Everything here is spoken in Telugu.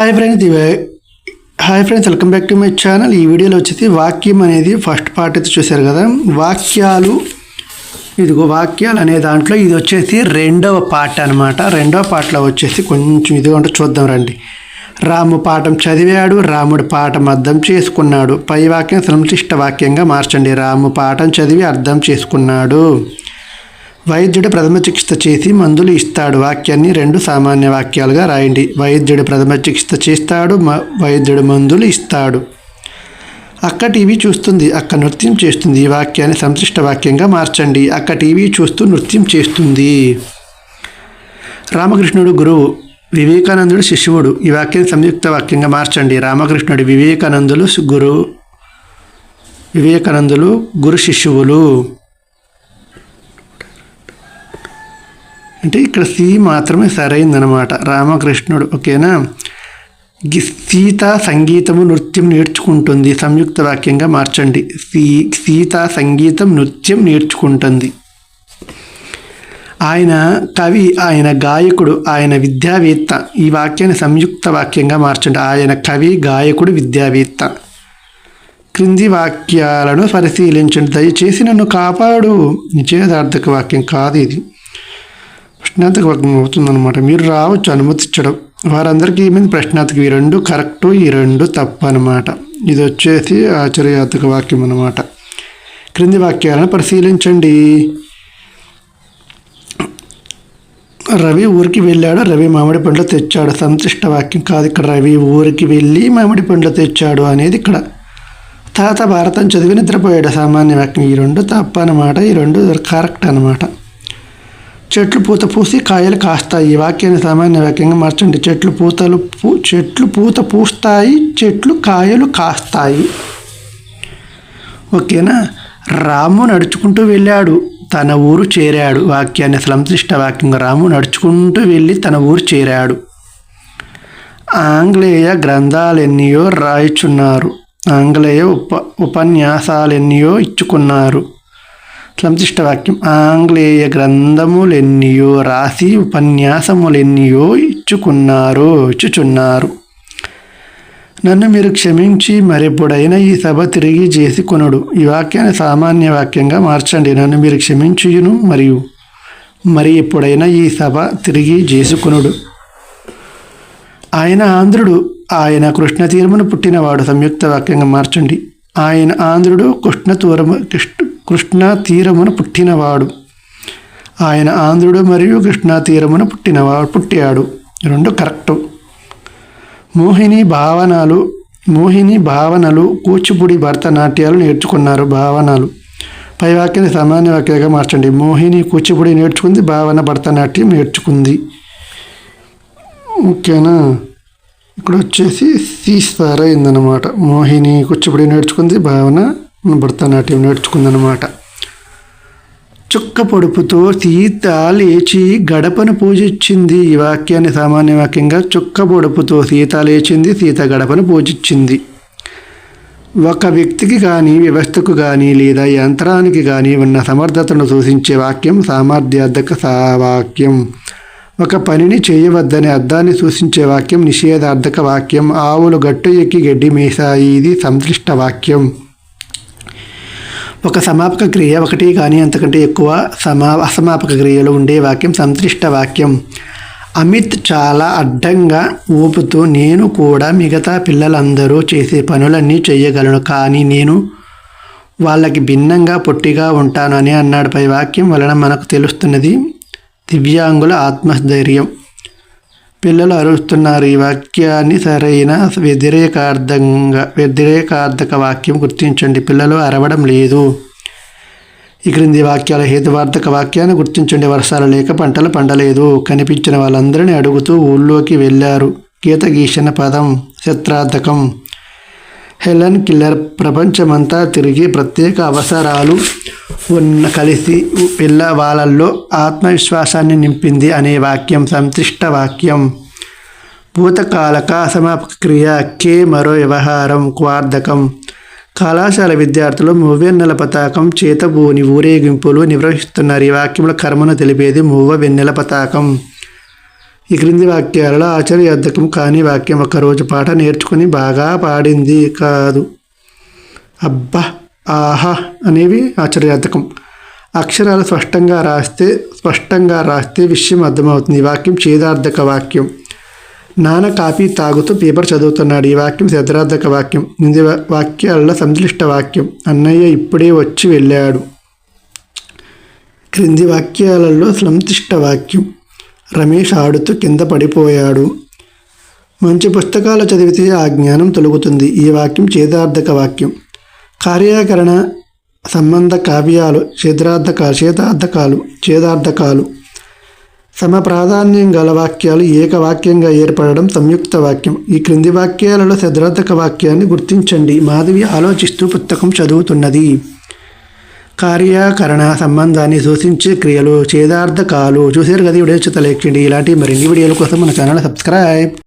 హాయ్ ఫ్రెండ్స్ ఇవే hi friends welcome back to my channel. ఈ వీడియోలో వచ్చేసి వాక్యం అనేది ఫస్ట్ పార్ట్ అయితే చూశారు కదా. వాక్యాలు ఇదిగో వాక్యాలు అనే దాంట్లో ఇది వచ్చేసి రెండవ పార్ట్ అనమాట రెండవ పార్ట్లో వచ్చేసి కొంచెం ఇదిగో ఉంటే చూద్దాం రండి. రాము పాఠం చదివాడు రాముడు పాఠం అర్థం చేసుకున్నాడు. పై వాక్యం సంశిష్ట వాక్యంగా మార్చండి. రాము పాఠం చదివి అర్థం చేసుకున్నాడు. వైద్యుడు ప్రథమ చికిత్స చేసి మందులు ఇస్తాడు. వాక్యాన్ని రెండు సామాన్య వాక్యాలుగా రాయండి. వైద్యుడు ప్రథమ చికిత్స చేస్తాడు వైద్యుడు మందులు ఇస్తాడు. అక్క టీవీ చూస్తుంది అక్క నృత్యం చేస్తుంది. ఈ వాక్యాన్ని సంశిష్ట వాక్యంగా మార్చండి. అక్క టీవీ చూస్తూ నృత్యం చేస్తుంది. రామకృష్ణుడు గురువు వివేకానందుడు శిష్యుడు. ఈ వాక్యాన్ని సంయుక్త వాక్యంగా మార్చండి. రామకృష్ణుడు వివేకానందులు గురువు వివేకానందులు గురు శిష్యువులు. అంటే ఇక్కడ సి మాత్రమే సరైందనమాట రామకృష్ణుడు ఓకేనా? గి- సీత సంగీతము నృత్యం నేర్చుకుంటుంది. సంయుక్త వాక్యంగా మార్చండి. సీ సీత సంగీతం నృత్యం నేర్చుకుంటుంది. ఆయన కవి ఆయన గాయకుడు ఆయన విద్యావేత్త. ఈ వాక్యాన్ని సంయుక్త వాక్యంగా మార్చండి. ఆయన కవి గాయకుడు విద్యావేత్త. క్రింది వాక్యాలను పరిశీలించండి. దయచేసి నన్ను కాపాడు. నిజేదార్థక వాక్యం కాదు ఇది. ప్రశ్నార్థక వాక్యం అవుతుందన్నమాట. మీరు రావచ్చు అనుమతించడం. వారందరికీ ఏమైంది ప్రశ్నార్థక. ఈ రెండు కరెక్టు ఈ రెండు తప్పు అనమాట ఇది వచ్చేసి ఆచర్యాత్మక వాక్యం అనమాట క్రింది వాక్యాలను పరిశీలించండి. రవి ఊరికి వెళ్ళాడు. రవి మామిడి పండ్లు తెచ్చాడు. సంతుష్ట వాక్యం కాదు ఇక్కడ. రవి ఊరికి వెళ్ళి మామిడి పండ్లు తెచ్చాడు అనేది ఇక్కడ. తాత భారతం చదివి నిద్రపోయాడు. సామాన్య వాక్యం. ఈ రెండు తప్ప అనమాట ఈ రెండు కరెక్ట్ అనమాట చెట్లు పూత పూసి కాయలు కాస్తాయి. ఈ వాక్యాన్ని సామాన్య వాక్యంగా మార్చండి. చెట్లు పూతలు పూ చెట్లు పూత పూస్తాయి చెట్లు కాయలు కాస్తాయి. ఓకేనా? రాము నడుచుకుంటూ వెళ్ళాడు తన ఊరు చేరాడు. వాక్యాన్ని సంశ్లిష్ట వాక్యంగా రాము నడుచుకుంటూ వెళ్ళి తన ఊరు చేరాడు. ఆంగ్లేయ గ్రంథాలెన్నయో రాయిచున్నారు. ఆంగ్లేయ ఉప ఉపన్యాసాలెన్నయో ఇచ్చుకున్నారు. సంతిష్ట వాక్యం ఆంగ్లేయ గ్రంథములెన్నయో రాసి ఉపన్యాసములెన్నయో ఇచ్చుకున్నారు ఇచ్చుచున్నారు నన్ను మీరు క్షమించి మరెప్పుడైనా ఈ సభ తిరిగి చేసి కొనుడు ఈ వాక్యాన్ని సామాన్య వాక్యంగా మార్చండి నన్ను మీరు క్షమించును మరియు మరి ఎప్పుడైనా ఈ సభ తిరిగి చేసుకునుడు ఆయన ఆంధ్రుడు ఆయన కృష్ణ తీరమును పుట్టినవాడు సంయుక్త వాక్యంగా మార్చండి ఆయన ఆంధ్రుడు కృష్ణ తూరము కృష్ణ కృష్ణా తీరమున పుట్టినవాడు. ఆయన ఆంధ్రుడు మరియు కృష్ణా తీరమున పుట్టినవాడు పుట్టాడు. రెండు కరెక్టు. మోహిని భావనలు మోహిని భావనలు కూచిపూడి భరతనాట్యాలు నేర్చుకున్నారు భావనలు. పై వాక్యాన్ని సామాన్య వాక్యంగా మార్చండి. మోహిని కూచిపూడి నేర్చుకుంది భావన భరతనాట్యం నేర్చుకుంది. ఓకేనా? ఇక్కడ వచ్చేసి సీస్వార మోహిని కూచిపూడి నేర్చుకుంది భావన భరతనాట్యం నేర్చుకుందనమాట చుక్క పొడుపుతో సీత లేచి గడపను పూజించింది. ఈ వాక్యాన్ని సామాన్య వాక్యంగా చుక్క పొడుపుతో సీత లేచింది సీత గడపను పూజించింది. ఒక వ్యక్తికి కానీ వ్యవస్థకు కానీ లేదా యంత్రానికి కానీ ఉన్న సమర్థతను సూచించే వాక్యం సామర్థ్యార్థక సా వాక్యం ఒక పనిని చేయవద్దనే అర్థాన్ని సూచించే వాక్యం నిషేధార్థక వాక్యం ఆవులు గట్టు ఎక్కి గడ్డి మేసాయి ఇది సంక్లిష్ట వాక్యం. ఒక సమాపక క్రియ ఒకటి కానీ అంతకంటే ఎక్కువ సమా అసమాపక క్రియలు ఉండే వాక్యం సంక్లిష్ట వాక్యం. అమిత్ చాలా అడ్డంగా ఊపుతూ నేను కూడా మిగతా పిల్లలందరూ చేసే పనులన్నీ చేయగలను కానీ నేను వాళ్ళకి భిన్నంగా పొట్టిగా ఉంటాను అని అన్నాడు పై వాక్యం వలన మనకు తెలుస్తున్నది దివ్యాంగుల ఆత్మస్థైర్యం. పిల్లలు అరుస్తున్నారు. ఈ వాక్యాన్ని సరైన వ్యతిరేకార్థంగా వ్యతిరేకార్థక వాక్యం గుర్తించండి. పిల్లలు అరవడం లేదు. ఈ క్రింది వాక్యాల హేతువార్థక వాక్యాన్ని గుర్తించండి. వర్షాలు లేక పంటలు పండలేదు. కనిపించిన వాళ్ళందరినీ అడుగుతూ ఊళ్ళోకి వెళ్ళారు. గీత గీసిన పదం శత్రార్థకం. హెలెన్ కిల్లర్ ప్రపంచమంతా తిరిగి ప్రత్యేక అవసరాలు ఉన్న కలిసి పిల్ల వాళ్ళల్లో ఆత్మవిశ్వాసాన్ని నింపింది అనే వాక్యం సంతిష్ట వాక్యం. భూతకాలక అసమాపక కే మరో వ్యవహారం క్వార్థకం కళాశాల విద్యార్థులు మువ్వెన్నెల పతాకం చేతబూని ఊరేగింపులు నిర్వహిస్తున్నారు. ఈ వాక్యంలో కర్మను తెలిపేది మువ్వ వెన్నెల పతాకం. ఈ క్రింది వాక్యాలలో ఆశ్చర్యార్థకం కాని వాక్యం ఒకరోజు పాట నేర్చుకుని బాగా పాడింది కాదు. అబ్బా ఆహా అనేవి ఆశ్చర్యార్థకం అక్షరాలు స్పష్టంగా రాస్తే స్పష్టంగా రాస్తే విషయం అర్థమవుతుంది. ఈ వాక్యం చేదార్థక వాక్యం. నాన్న కాపీ తాగుతూ పేపర్ చదువుతున్నాడు. ఈ వాక్యం శద్రార్థక వాక్యం. ఇది వాక్యాలలో సంశ్లిష్ట వాక్యం. అన్నయ్య ఇప్పుడే వచ్చి వెళ్ళాడు. క్రింది వాక్యాలలో సంతిష్ట వాక్యం. రమేష్ ఆడుతూ కింద పడిపోయాడు. మంచి పుస్తకాలు చదివితే ఆ జ్ఞానం తొలుగుతుంది. ఈ వాక్యం చేదార్థక వాక్యం. కార్యాకరణ సంబంధ కావ్యాలు ఛేద్రార్థకాలు చేదార్థకాలు చేదార్థకాలు. సమ ప్రాధాన్యం గల వాక్యాలు ఏకవాక్యంగా ఏర్పడడం సంయుక్త వాక్యం. ఈ క్రింది వాక్యాలలో చదరార్థక వాక్యాన్ని గుర్తించండి. మాధవి ఆలోచిస్తూ పుస్తకం చదువుతున్నది. కార్యాకరణ సంబంధాన్ని సూచించే క్రియలు చేదార్థకాలు చూసారు కదా ఈ వీడియో ఇలాంటి మరిన్ని వీడియోల కోసం మన ఛానల్ సబ్స్క్రైబ్.